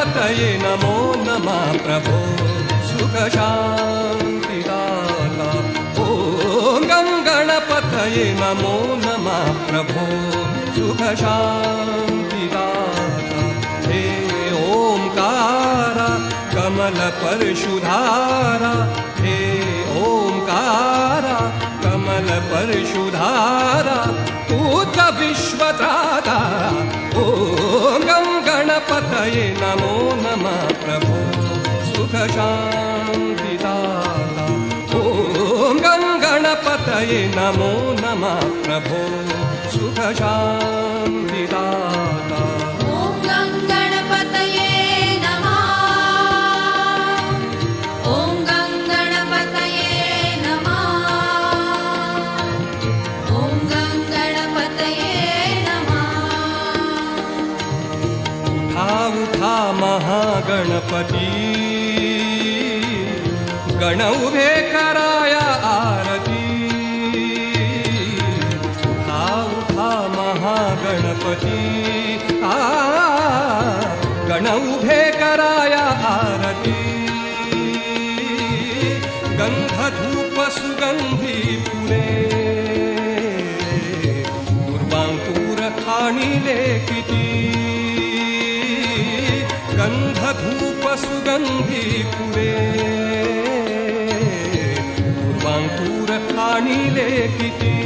गणपतये नमो नमः प्रभो। सुखशान्तिदाता। ॐ गं गणपतये नमो नमः प्रभो। सुखशान्तिदाता। हे ओङ्कार कमलपरशुधारा हे ओङ्कार कमलपरशुधारा विश्वत्राता ॐ गं गणपतये नमो नमः प्रभो। सुखशान्तिदाता। ॐ गं गणपतये नमो नमः प्रभो। सुखशान्तिदाता उठा महागणपती. गण उभे कराया आरती. उठा उठा महागणपती. गण उभे कराया आरती. गंधधूप सुगंधी पुरे दुर्वांकूर खाणिले किती गंधधूप सुगंधी पुरे दुर्वांकूर खाणिले किती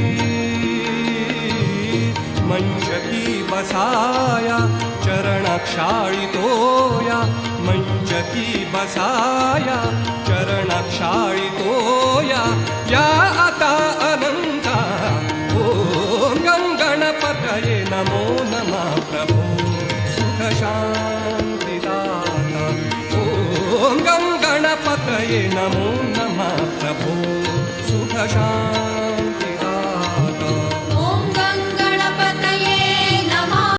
मंचकी बसाया चरणक्षाळितोया। मंचकी बसाया चरणक्षाळितोया। या आता अनंता ॐ गं गणपतये नमो नमः गणपतये नमो नमः प्रभो सुखशान्ति